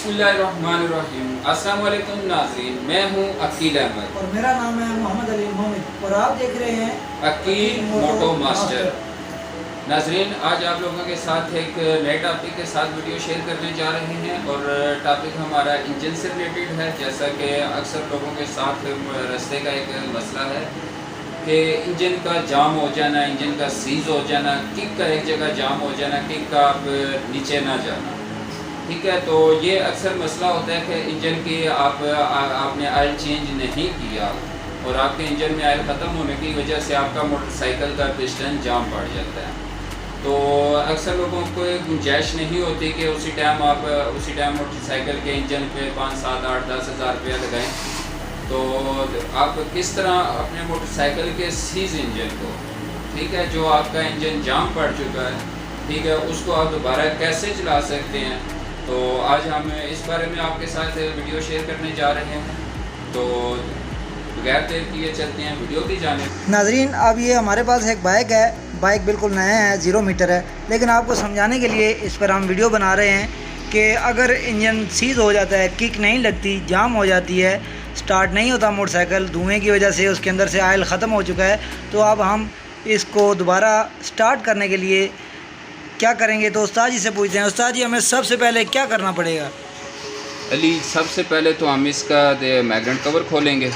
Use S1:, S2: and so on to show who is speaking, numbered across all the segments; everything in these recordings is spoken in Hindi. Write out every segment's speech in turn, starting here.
S1: बिस्मिल्लाहिर्रहमानिर्रहीम अस्सलाम मैं हूँ अकील अहमद।
S2: और मेरा नाम है मोहम्मद अली मोमिन। और आप देख रहे हैं
S1: अकील मोटो मास्टर। नाजरीन आज आप लोगों के साथ एक नए टॉपिक के साथ वीडियो शेयर करने जा रहे हैं और टॉपिक हमारा इंजन से रिलेटेड है। जैसा कि अक्सर लोगों के साथ रस्ते का एक मसला है कि इंजन का जाम हो जाना इंजन का सीज हो जाना किक का एक जगह जाम हो जाना किक का आप नीचे ना जाना। ठीक है तो ये अक्सर मसला होता है कि इंजन की आप आ, आपने आयल चेंज नहीं किया और आपके इंजन में आयल ख़त्म होने की वजह से आपका मोटरसाइकिल का पिस्टन जाम पड़ जाता है। तो अक्सर लोगों को गुंजाइश नहीं होती कि उसी टाइम आप उसी टाइम मोटरसाइकिल के इंजन पे पाँच सात आठ दस हज़ार रुपया लगाएँ। तो आप किस तरह अपने मोटरसाइकिल के सीज इंजन को ठीक है जो आपका इंजन जाम पड़ चुका है ठीक है उसको आप दोबारा कैसे चला सकते हैं? तो आज हम इस बारे में आपके साथ वीडियो शेयर करने जा रहे हैं। तो बगैर देर किए चलते हैं वीडियो की जाने
S2: नाजरीन, अब ये हमारे पास एक बाइक है। बाइक बिल्कुल नया है ज़ीरो मीटर है। लेकिन आपको समझाने के लिए इस पर हम वीडियो बना रहे हैं कि अगर इंजन सीज हो जाता है किक नहीं लगती जाम हो जाती है स्टार्ट नहीं होता मोटरसाइकिल धुएँ की वजह से उसके अंदर से आयल ख़त्म हो चुका है तो अब हम इसको दोबारा स्टार्ट करने के लिए क्या करेंगे? तो उस्ताद जी से पूछते हैं, उस्ताद जी, हमें सबसे पहले क्या करना पड़ेगा?
S1: अली, सबसे पहले तो हम इसका मैगनेट कवर खोलेंगे।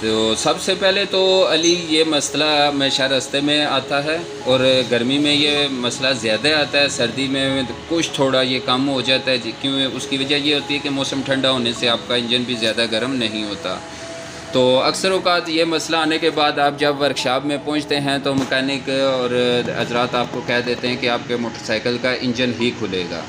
S1: तो सबसे पहले तो अली, ये मसला हमेशा रास्ते में आता है और गर्मी में ये मसला ज़्यादा आता है, सर्दी में कुछ थोड़ा ये कम हो जाता है क्यों उसकी वजह ये होती है कि मौसम ठंडा होने से आपका इंजन भी ज़्यादा गर्म नहीं होता। तो अक्सर अवकात ये मसला आने के बाद आप जब वर्कशॉप में पहुँचते हैं तो मकैनिक और हजरात आपको कह देते हैं कि आपके मोटरसाइकिल का इंजन ही खुलेगा।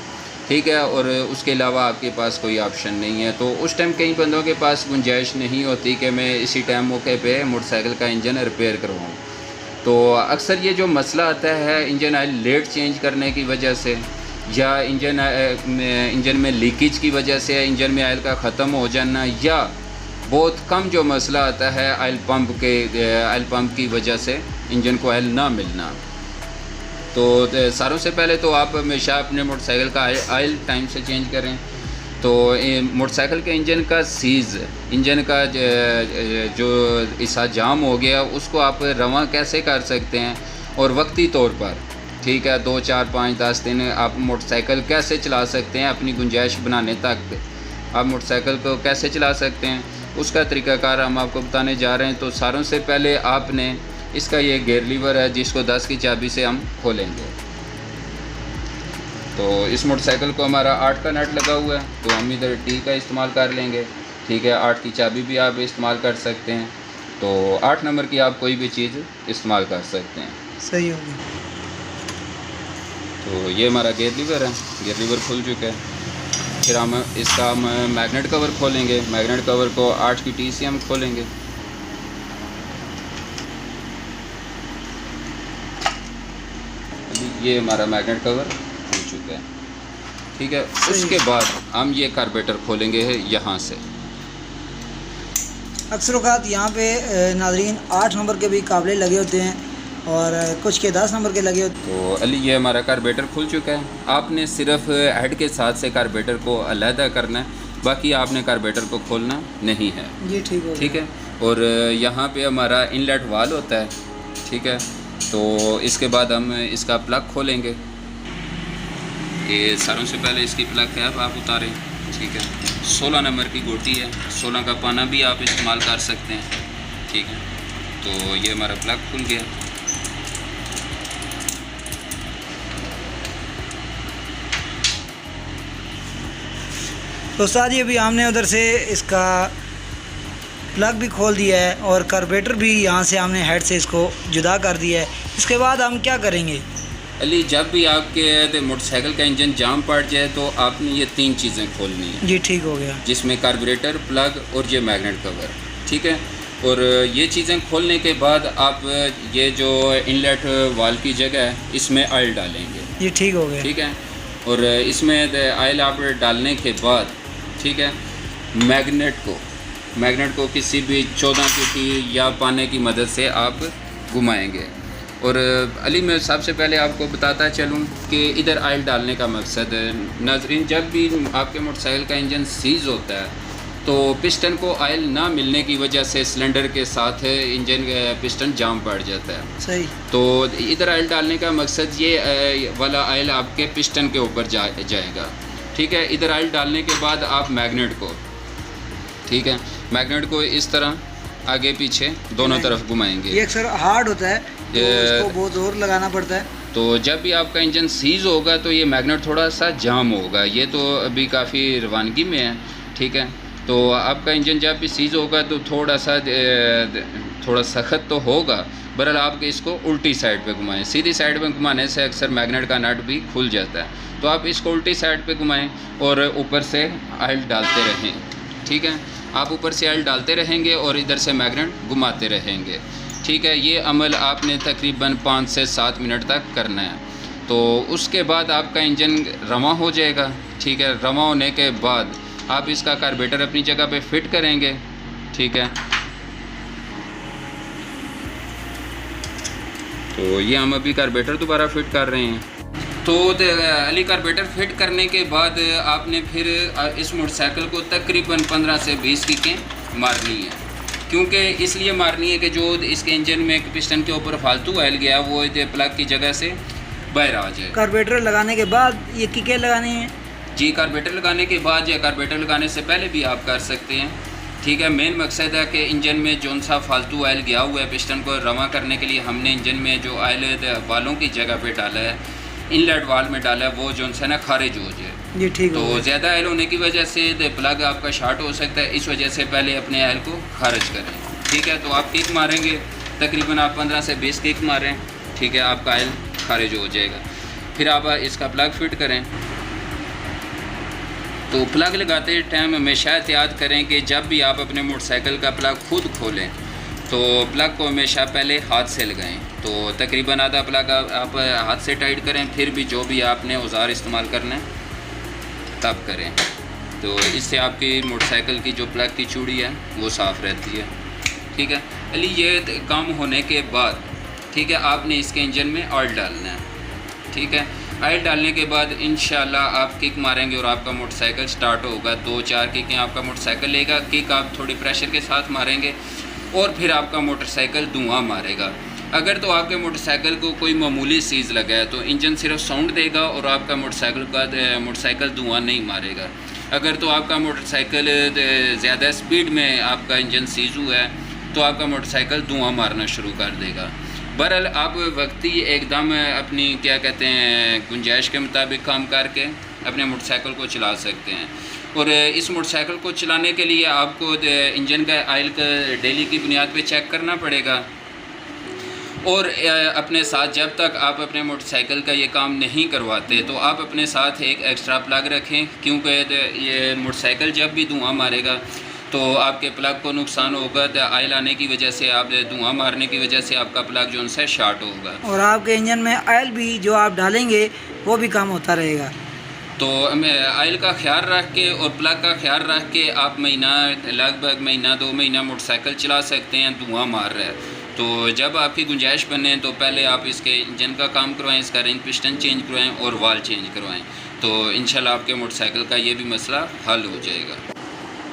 S1: ठीक है? और उसके अलावा आपके पास कोई ऑप्शन नहीं है। तो उस टाइम कई बंदों के पास गुंजाइश नहीं होती कि मैं इसी टाइम मौके पे मोटरसाइकिल का इंजन रिपेयर करवाऊँ। तो अक्सर ये जो मसला आता है इंजन आयल लेट चेंज करने की वजह से या इंजन इंजन में लीकेज की वजह से इंजन में ऑयल का ख़त्म हो जाना या बहुत कम जो मसला आता है आयल पंप के ऑयल पंप की वजह से, इंजन को आयल ना मिलना। तो सारों से पहले तो आप हमेशा अपने मोटरसाइकिल का ऑयल टाइम से चेंज करें। तो मोटरसाइकिल के इंजन का सीज़ इंजन का जो ऐसा जाम हो गया, उसको आप रवा कैसे कर सकते हैं? और वक्ती तौर पर, ठीक है, दो, चार, पाँच, दस दिन आप मोटरसाइकिल कैसे चला सकते हैं अपनी गुंजाइश बनाने तक? आप मोटरसाइकिल को कैसे चला सकते हैं? उसका तरीक़ाकार हम आपको बताने जा रहे हैं। तो सारों से पहले आपने इसका ये गेयर लीवर है जिसको 10 की चाबी से हम खोलेंगे। तो इस मोटरसाइकिल को हमारा आठ का नट लगा हुआ है तो हम इधर टी का इस्तेमाल कर लेंगे। ठीक है आठ की चाबी भी आप इस्तेमाल कर सकते हैं। तो आठ नंबर की आप कोई भी चीज़ इस्तेमाल कर सकते हैं।
S2: सही होगी।
S1: तो ये हमारा गेयर लीवर है गेयर लीवर खुल चुका है। फिर हम इसका हम मैगनेट कवर खोलेंगे। मैगनेट कवर को आठ की टी से हम खोलेंगे। ये हमारा मैगनेट कवर खुल चुका है। ठीक है? उसके बाद हम ये कार्बेटर खोलेंगे यहाँ से।
S2: अक्सर अवकात यहाँ पे नाजरीन आठ नंबर के भी काबले लगे होते हैं। और कुछ के दस नंबर के लगे होते
S1: तो अली ये हमारा कार्बेटर खुल चुका है। आपने सिर्फ़ हेड के साथ से कार्बेटर को अलहदा करना है बाकी आपने कार्बेटर को खोलना नहीं है।
S2: जी ठीक है
S1: ठीक है? और यहाँ पे हमारा इनलेट वाल होता है। ठीक है? तो इसके बाद हम इसका प्लग खोलेंगे। ये सारों से पहले इसकी प्लग कैप आप उतारें। ठीक है? सोलह नंबर की गोटी है। सोलह का पाना भी आप इस्तेमाल कर सकते हैं। ठीक है? तो ये हमारा प्लग खुल गया।
S2: तो साथ ही अभी हमने उधर से इसका प्लग भी खोल दिया है और कार्बेटर भी यहाँ से हमने हेड से इसको जुदा कर दिया है। इसके बाद हम क्या करेंगे?
S1: अली जब भी आपके मोटरसाइकिल का इंजन जाम पड़ जाए तो आपने ये तीन चीज़ें खोलनी है।
S2: जी ठीक हो गया।
S1: जिसमें कार्बोरेटर प्लग और ये मैग्नेट कवर ठीक है? और ये चीज़ें खोलने के बाद आप ये जो इनलेट वाल की जगह है इसमें ऑयल डालेंगे।
S2: जी ठीक हो गया।
S1: ठीक है? और इसमें ऑयल आप डालने के बाद ठीक है? मैग्नेट को मैग्नेट को किसी भी चौदह की या पाने की मदद से आप घुमाएँगे। और अली मैं सबसे पहले आपको बताता चलूँ कि इधर आयल डालने का मकसद नाजरीन जब भी आपके मोटरसाइकिल का इंजन सीज़ होता है तो पिस्टन को आयल ना मिलने की वजह से सिलेंडर के साथ इंजन पिस्टन जाम पड़ जाता है।
S2: सही।
S1: तो इधर आयल डालने का मकसद ये वाला आयल आपके पिस्टन के ऊपर जा जाएगा। ठीक है इधर आयल डालने के बाद आप मैग्नेट को ठीक है मैग्नेट को इस तरह आगे पीछे दोनों तरफ़ घुमाएँगे।
S2: ये अक्सर हार्ड होता है तो इसको बहुत ज़ोर लगाना पड़ता है।
S1: तो जब भी आपका इंजन सीज़ होगा तो ये मैग्नेट थोड़ा सा जाम होगा। ये तो अभी काफ़ी रवानगी में है ठीक है। तो आपका इंजन जब भी सीज़ होगा तो थोड़ा सा थोड़ा सख्त तो होगा, बहरहाल आप इसको उल्टी साइड पे घुमाएँ। सीधी साइड पे घुमाने से अक्सर मैग्नेट का नट भी खुल जाता है। तो आप इसको उल्टी साइड पे घुमाएँ और ऊपर से आयल डालते रहें, ठीक है? आप ऊपर से आयल डालते रहेंगे और इधर से मैग्नेट घुमाते रहेंगे, ठीक है? ये अमल आपने तकरीबन पाँच से सात मिनट तक करना है। तो उसके बाद आपका इंजन रवा हो जाएगा, ठीक है? रवा होने के बाद आप इसका कार्बेटर अपनी जगह पे फिट करेंगे, ठीक है? तो ये हम अभी कार्बेटर दोबारा फिट कर रहे हैं। तो अली कार्बेटर फिट करने के बाद आपने फिर इस मोटरसाइकिल को तकरीबन 15 से 20 किकें मारनी है। क्योंकि इसलिए मारनी है कि जो इसके इंजन में एक पिस्टन के ऊपर फालतू ऑयल गया, वो प्लग की जगह से बाहर आ जाए।
S2: कार्बेटर लगाने के बाद ये किकें लगानी है?
S1: जी कार्बेटर लगाने के बाद या कार्बेटर लगाने से पहले भी आप कर सकते हैं। ठीक है मेन मकसद है कि इंजन में जौन सा फालतू ऑयल गया हुआ है पिस्टन को रवा करने के लिए हमने इंजन में जो ऑयल वालों की जगह पे डाला है इनलेट वाल में डाला है वो जौन सा ना खारिज हो जाए।
S2: ये ठीक
S1: तो ज़्यादा ऑयल होने की वजह से प्लग आपका शार्ट हो सकता है इस वजह से पहले अपने ऑयल को खारिज करें। ठीक है तो आप किक मारेंगे तकरीबन आप 15 से 20 किक मारें ठीक है आपका ऑयल खारिज हो जाएगा। फिर आप इसका प्लग फिट करें। तो प्लग लगाते टाइम हमेशा एहतियात करें कि जब भी आप अपने मोटरसाइकिल का प्लग खुद खोलें तो प्लग को हमेशा पहले हाथ से लगाएँ। तो तकरीबन आधा प्लग आप, हाथ से टाइट करें फिर भी जो भी आपने औज़ार इस्तेमाल करना है तब करें। तो इससे आपकी मोटरसाइकिल की जो प्लग की चूड़ी है वो साफ़ रहती है। ठीक है? अली ये काम होने के बाद ठीक है आपने इसके इंजन में ऑयल डालना है। ठीक है? ऑयल डालने के बाद इन आप किक मारेंगे और आपका मोटरसाइकिल स्टार्ट होगा। दो चार किकें आपका मोटरसाइकिल लेगा, किक आप थोड़ी प्रेशर के साथ मारेंगे और फिर आपका मोटरसाइकिल धुआँ मारेगा। अगर तो आपके मोटरसाइकिल को कोई मामूली चीज़ लगा है तो इंजन सिर्फ़ साउंड देगा और आपका मोटरसाइकिल का मोटरसाइकिल धुआँ नहीं मारेगा। अगर तो आपका मोटरसाइकिल ज़्यादा स्पीड में आपका इंजन सीज हुआ है तो आपका मोटरसाइकिल धुआँ मारना शुरू कर देगा। बहरहाल, आप वक्ती एकदम अपनी, क्या कहते हैं, गुंजाइश के मुताबिक काम करके अपने मोटरसाइकिल को चला सकते हैं। और इस मोटरसाइकिल को चलाने के लिए आपको इंजन का आयल का डेली की बुनियाद पे चेक करना पड़ेगा। और अपने साथ जब तक आप अपने मोटरसाइकिल का ये काम नहीं करवाते तो आप अपने साथ एक एक्स्ट्रा प्लग रखें, क्योंकि ये मोटरसाइकिल जब भी धुआँ मारेगा तो आपके प्लग को नुकसान होगा तो आयल आने की वजह से आप धुआँ मारने की वजह से आपका प्लग जो है शार्ट होगा।
S2: और आपके इंजन में आयल भी जो आप डालेंगे वो भी कम होता रहेगा।
S1: तो हमें आयल का ख्याल रख के और प्लग का ख्याल रख के आप महीना लगभग महीना दो महीना मोटरसाइकिल चला सकते हैं धुआँ मार रहा है। तो जब आपकी गुंजाइश बने तो पहले आप इसके इंजन का काम करवाएँ इसका रिंग पिस्टन चेंज करवाएँ और वाल चेंज करवाएँ। तो इंशाल्लाह आपके मोटरसाइकिल का ये भी मसला हल हो जाएगा।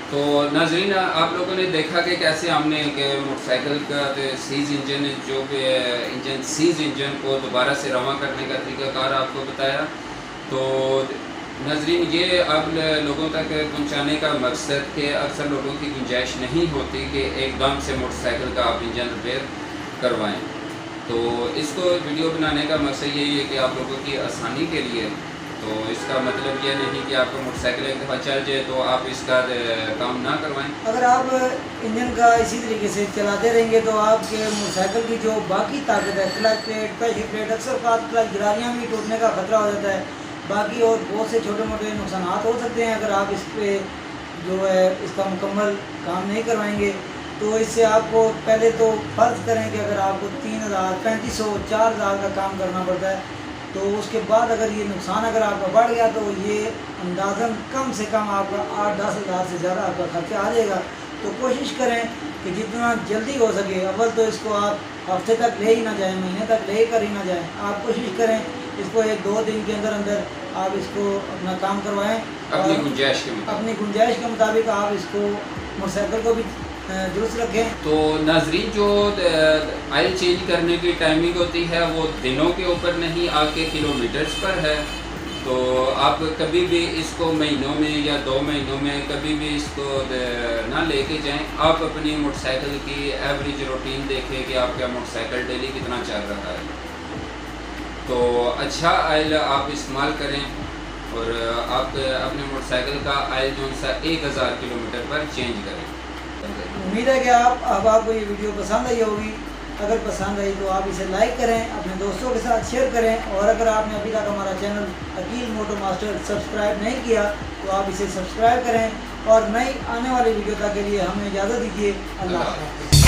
S1: तो नाजरीन, आप लोगों ने देखा कि कैसे हमने मोटरसाइकिल का सीज इंजन जो इंजन सीज इंजन को दोबारा से रवा करने का तरीकाकार आपको बताया। तो नाजरीन, ये अब लोगों तक पहुँचाने का मकसद कि अक्सर लोगों की गुंजाइश नहीं होती कि एकदम से मोटरसाइकिल का आप इंजन रिपेयर करवाएँ। तो इसको वीडियो बनाने का मकसद यही है कि आप लोगों की आसानी के लिए तो इसका मतलब ये नहीं कि आपका मोटरसाइकिल एक दफ़ा चल जाए तो आप इसका काम ना करवाएँ।
S2: अगर आप इंजन का इसी तरीके से चलाते रहेंगे तो आपके मोटरसाइकिल की जो बाकी ताकत है क्लच प्लेट पैशी प्लेट, अक्सर का क्लच गिरारियाँ भी टूटने का खतरा हो जाता है। बाकी और बहुत से छोटे मोटे नुकसान हो सकते हैं अगर आप इस पर जो है इसका मुकम्मल काम नहीं करवाएँगे। तो इससे आपको पहले तो फ़र्ज़ करें कि अगर आपको तीन हज़ार, पैंतीस सौ, चार हज़ार का काम करना पड़ता है तो उसके बाद अगर ये नुकसान अगर आपका बढ़ गया तो ये अंदाज़न कम से कम आपका आठ दस हज़ार से ज़्यादा आपका खर्चा आ जाएगा। तो कोशिश करें कि जितना जल्दी हो सके अव्वल तो इसको आप हफ़्ते तक ले ही ना जाएँ महीने तक ले कर ही ना जाएँ। आप कोशिश करें इसको एक दो दिन के अंदर अंदर आप इसको अपना काम करवाएँ
S1: अपनी गुंजाइश के मुताबिक।
S2: अपनी गुंजाइश के मुताबिक आप इसको मोटरसाइकिल को भी दुरुस्त रखें
S1: तो नाजरीन, जो आयल चेंज करने की टाइमिंग होती है, वो दिनों के ऊपर नहीं आपके किलोमीटर्स पर है। तो आप कभी भी इसको महीनों में या दो महीनों में कभी भी इसको ना लेके जाएँ। आप अपनी मोटरसाइकिल की एवरेज रूटीन देखें कि आपका मोटरसाइकिल डेली कितना चल रहा है। तो अच्छा आयल आप इस्तेमाल करें और आप अपने मोटरसाइकिल का आयल जो सा एक हज़ार किलोमीटर पर चेंज करें।
S2: उम्मीद है कि आप अब आपको ये वीडियो पसंद आई होगी। अगर पसंद आई तो आप इसे लाइक करें, अपने दोस्तों के साथ शेयर करें। और अगर आपने अभी तक हमारा channel Akeel Moto Master subscribe नहीं किया तो आप इसे सब्सक्राइब करें। और नई आने वाली वीडियो तक के लिए हमें इजाज़त दीजिए। अल्लाह हाफ़